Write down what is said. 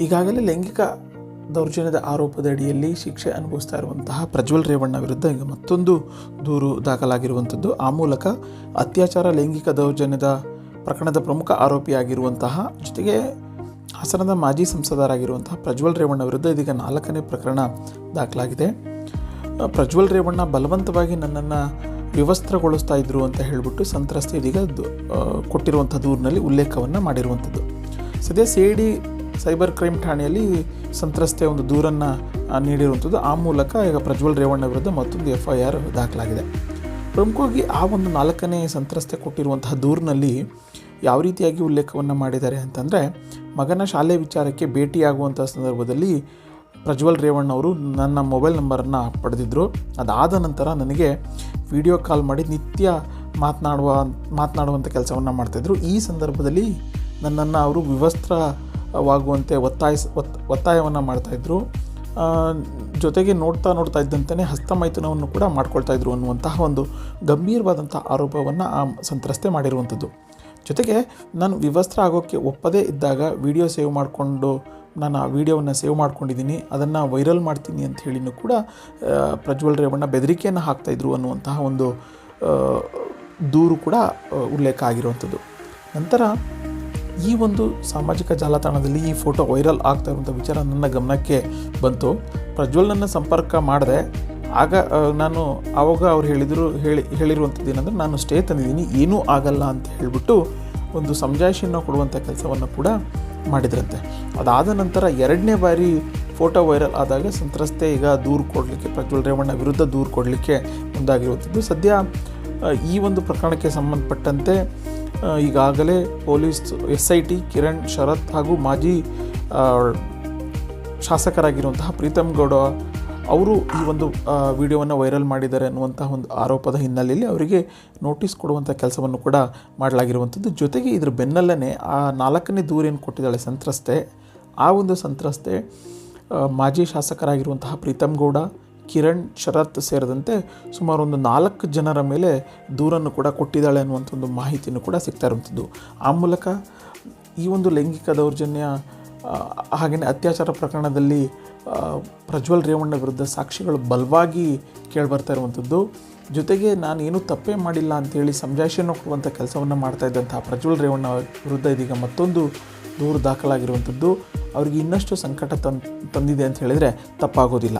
ಈಗಾಗಲೇ ಲೈಂಗಿಕ ದೌರ್ಜನ್ಯದ ಆರೋಪದ ಅಡಿಯಲ್ಲಿ ಶಿಕ್ಷೆ ಅನುಭವಿಸ್ತಾ ಇರುವಂತಹ ಪ್ರಜ್ವಲ್ ರೇವಣ್ಣ ವಿರುದ್ಧ ಈಗ ಮತ್ತೊಂದು ದೂರು ದಾಖಲಾಗಿರುವಂಥದ್ದು. ಆ ಮೂಲಕ ಅತ್ಯಾಚಾರ, ಲೈಂಗಿಕ ದೌರ್ಜನ್ಯದ ಪ್ರಕರಣದ ಪ್ರಮುಖ ಆರೋಪಿಯಾಗಿರುವಂತಹ, ಜೊತೆಗೆ ಹಾಸನದ ಮಾಜಿ ಸಂಸದರಾಗಿರುವಂತಹ ಪ್ರಜ್ವಲ್ ರೇವಣ್ಣ ವಿರುದ್ಧ ಇದೀಗ ನಾಲ್ಕನೇ ಪ್ರಕರಣ ದಾಖಲಾಗಿದೆ. ಪ್ರಜ್ವಲ್ ರೇವಣ್ಣ ಬಲವಂತವಾಗಿ ನನ್ನನ್ನು ವಿವಸ್ತ್ರಗೊಳಿಸ್ತಾ ಇದ್ರು ಅಂತ ಹೇಳಿಬಿಟ್ಟು ಸಂತ್ರಸ್ತೆ ಇದೀಗ ಕೊಟ್ಟಿರುವಂಥ ದೂರಿನಲ್ಲಿ ಉಲ್ಲೇಖವನ್ನು ಮಾಡಿರುವಂಥದ್ದು. ಸದ್ಯ C I D cyber crime ಠಾಣೆಯಲ್ಲಿ ಸಂತ್ರಸ್ತೆಯ ಒಂದು ದೂರನ್ನು ನೀಡಿರುವಂಥದ್ದು. ಆ ಮೂಲಕ ಈಗ ಪ್ರಜ್ವಲ್ ರೇವಣ್ಣ ವಿರುದ್ಧ ಮತ್ತೊಂದು ಎಫ್ ಐ ಆರ್ ದಾಖಲಾಗಿದೆ. ಪ್ರಮುಖವಾಗಿ ಆ ಒಂದು ನಾಲ್ಕನೇ ಸಂತ್ರಸ್ತೆ ಕೊಟ್ಟಿರುವಂತಹ ದೂರಿನಲ್ಲಿ ಯಾವ ರೀತಿಯಾಗಿ ಉಲ್ಲೇಖವನ್ನು ಮಾಡಿದ್ದಾರೆ ಅಂತಂದರೆ, ಮಗನ ಶಾಲೆ ವಿಚಾರಕ್ಕೆ ಭೇಟಿಯಾಗುವಂಥ ಸಂದರ್ಭದಲ್ಲಿ ಪ್ರಜ್ವಲ್ ರೇವಣ್ಣ ಅವರು ನನ್ನ ಮೊಬೈಲ್ ನಂಬರನ್ನು ಪಡೆದಿದ್ದರು ಅದಾದ ನಂತರ ನನಗೆ ವಿಡಿಯೋ ಕಾಲ್ ಮಾಡಿ ನಿತ್ಯ ಮಾತನಾಡುವ ಮಾತನಾಡುವಂಥ ಕೆಲಸವನ್ನು ಮಾಡ್ತಾಯಿದ್ರು ಈ ಸಂದರ್ಭದಲ್ಲಿ ನನ್ನನ್ನು ಅವರು ವಿವಸ್ತ್ರವಾಗುವಂತೆ ಒತ್ತಾಯಿಸ್, ಒತ್, ಒತ್ತಾಯವನ್ನು ಮಾಡ್ತಾಯಿದ್ರು ಜೊತೆಗೆ ನೋಡ್ತಾ ನೋಡ್ತಾ ಇದ್ದಂತೆಯೇ ಹಸ್ತಮೈಥುನವನ್ನು ಕೂಡ ಮಾಡ್ಕೊಳ್ತಾ ಇದ್ರು ಅನ್ನುವಂತಹ ಒಂದು ಗಂಭೀರವಾದಂಥ ಆರೋಪವನ್ನು ಆ ಸಂತ್ರಸ್ತೆ ಮಾಡಿರುವಂಥದ್ದು. ಜೊತೆಗೆ ನಾನು ವಿವಸ್ತ್ರ ಆಗೋಕ್ಕೆ ಒಪ್ಪದೇ ಇದ್ದಾಗ ವಿಡಿಯೋ ಸೇವ್ ಮಾಡಿಕೊಂಡು, ನಾನು ಆ ವಿಡಿಯೋವನ್ನು ಸೇವ್ ಮಾಡ್ಕೊಂಡಿದ್ದೀನಿ, ಅದನ್ನು ವೈರಲ್ ಮಾಡ್ತೀನಿ ಅಂತ ಹೇಳಿನೂ ಕೂಡ ಪ್ರಜ್ವಲ್ ರೇವಣ್ಣ ಬೆದರಿಕೆಯನ್ನು ಹಾಕ್ತಾಯಿದ್ರು ಅನ್ನುವಂತಹ ಒಂದು ದೂರು ಕೂಡ ಉಲ್ಲೇಖ ಆಗಿರುವಂಥದ್ದು. ನಂತರ ಈ ಒಂದು ಸಾಮಾಜಿಕ ಜಾಲತಾಣದಲ್ಲಿ ಈ ಫೋಟೋ ವೈರಲ್ ಆಗ್ತಾ ಇರುವಂಥ ವಿಚಾರ ನನ್ನ ಗಮನಕ್ಕೆ ಬಂತು. ಪ್ರಜ್ವಲ್ನನ್ನು ಸಂಪರ್ಕ ಮಾಡಿದೆ, ಆಗ ನಾನು ಆವಾಗ ಅವ್ರು ಹೇಳಿದರು, ಹೇಳಿ, ಹೇಳಿರುವಂಥದ್ದು ಏನಂದರೆ ನಾನು ಸ್ಟೇ ತಂದಿದ್ದೀನಿ, ಏನೂ ಆಗಲ್ಲ ಅಂತ ಹೇಳಿಬಿಟ್ಟು ಒಂದು ಸಮಜಾಯಿಷಿಯನ್ನು ಕೊಡುವಂಥ ಕೆಲಸವನ್ನು ಕೂಡ ಮಾಡಿದ್ರಂತೆ. ಅದಾದ ನಂತರ ಎರಡನೇ ಬಾರಿ ಫೋಟೋ ವೈರಲ್ ಆದಾಗ ಸಂತ್ರಸ್ತೆ ಈಗ ದೂರು ಕೊಡಲಿಕ್ಕೆ, ಪ್ರಜ್ವಲ್ ರೇವಣ್ಣ ವಿರುದ್ಧ ದೂರು ಕೊಡಲಿಕ್ಕೆ ಮುಂದಾಗಿರುವಂಥದ್ದು. ಸದ್ಯ ಈ ಒಂದು ಪ್ರಕರಣಕ್ಕೆ ಸಂಬಂಧಪಟ್ಟಂತೆ ಈಗಾಗಲೇ police S I T Kiran Sharath ಹಾಗೂ ಮಾಜಿ ಶಾಸಕರಾಗಿರುವಂತಹ ಪ್ರೀತಮ್ ಗೌಡ ಅವರು ಈ ಒಂದು ವಿಡಿಯೋವನ್ನು ವೈರಲ್ ಮಾಡಿದ್ದಾರೆ ಅನ್ನುವಂತಹ ಒಂದು ಆರೋಪದ ಹಿನ್ನೆಲೆಯಲ್ಲಿ ಅವರಿಗೆ ನೋಟಿಸ್ ಕೊಡುವಂಥ ಕೆಲಸವನ್ನು ಕೂಡ ಮಾಡಲಾಗಿರುವಂಥದ್ದು. ಜೊತೆಗೆ ಇದ್ರ ಬೆನ್ನಲ್ಲೇ ಆ ನಾಲ್ಕನೇ ದೂರೇನು ಕೊಟ್ಟಿದ್ದಾಳೆ ಸಂತ್ರಸ್ತೆ, ಆ ಒಂದು ಸಂತ್ರಸ್ತೆ ಮಾಜಿ ಶಾಸಕರಾಗಿರುವಂತಹ ಪ್ರೀತಮ್ ಗೌಡ ಕಿರಣ್, ಶರತ್ ಸೇರಿದಂತೆ ಸುಮಾರು ಒಂದು ನಾಲ್ಕು ಜನರ ಮೇಲೆ ದೂರನ್ನು ಕೂಡ ಕೊಟ್ಟಿದ್ದಾಳೆ ಅನ್ನುವಂಥ ಒಂದು ಮಾಹಿತಿಯನ್ನು ಕೂಡ ಸಿಗ್ತಾ ಇರುವಂಥದ್ದು. ಆ ಮೂಲಕ ಈ ಒಂದು ಲೈಂಗಿಕ ದೌರ್ಜನ್ಯ ಹಾಗೆಯೇ ಅತ್ಯಾಚಾರ ಪ್ರಕರಣದಲ್ಲಿ ಪ್ರಜ್ವಲ್ ರೇವಣ್ಣ ವಿರುದ್ಧ ಸಾಕ್ಷಿಗಳು ಬಲವಾಗಿ ಕೇಳಿಬರ್ತಾ ಇರುವಂಥದ್ದು. ಜೊತೆಗೆ ನಾನು ಏನೂ ತಪ್ಪೇ ಮಾಡಿಲ್ಲ ಅಂತೇಳಿ ಸಮಜಾಯಿಷಿಯನ್ನು ಕೊಡುವಂಥ ಕೆಲಸವನ್ನು ಮಾಡ್ತಾ ಇದ್ದಂತಹ ಪ್ರಜ್ವಲ್ ರೇವಣ್ಣ ವಿರುದ್ಧ ಇದೀಗ ಮತ್ತೊಂದು ದೂರು ದಾಖಲಾಗಿರುವಂಥದ್ದು. ಅವರಿಗೆ ಇನ್ನಷ್ಟು ಸಂಕಟ ತಂದು, ತಂದಿದೆ ಅಂತ ಹೇಳಿದರೆ ತಪ್ಪಾಗೋದಿಲ್ಲ.